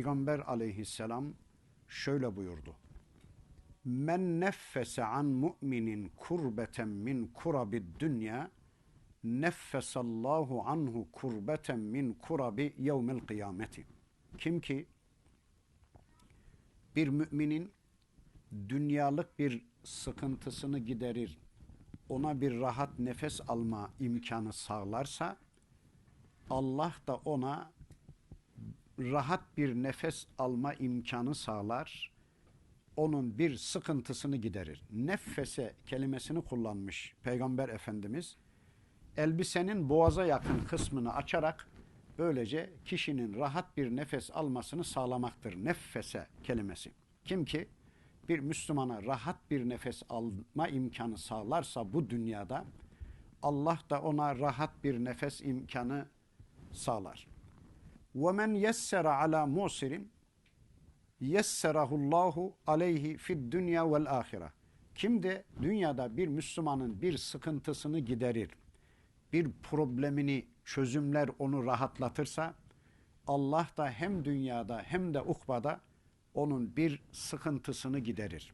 Peygamber aleyhisselam şöyle buyurdu. Men neffese an mu'minin kurbeten min kurabid dünya neffesallahu anhu kurbeten min kurabi yevmil kıyameti. Kim ki bir müminin dünyalık bir sıkıntısını giderir, ona bir rahat nefes alma imkanı sağlarsa Allah da ona rahat bir nefes alma imkanı sağlar. Onun bir sıkıntısını giderir. Neffese kelimesini kullanmış Peygamber Efendimiz. Elbisenin boğaza yakın kısmını açarak böylece kişinin rahat bir nefes almasını sağlamaktır. Neffese kelimesi. Kim ki bir Müslümana rahat bir nefes alma imkanı sağlarsa bu dünyada Allah da ona rahat bir nefes imkanı sağlar. وَمَنْ يَسَّرَ عَلَى مُعْسِرٍ يَسَّرَهُ اللّٰهُ عَلَيْهِ فِي الدُّنْيَا وَالْآخِرَةِ Kim de dünyada bir Müslümanın bir sıkıntısını giderir, bir problemini çözümler onu rahatlatırsa, Allah da hem dünyada hem de ukbada onun bir sıkıntısını giderir.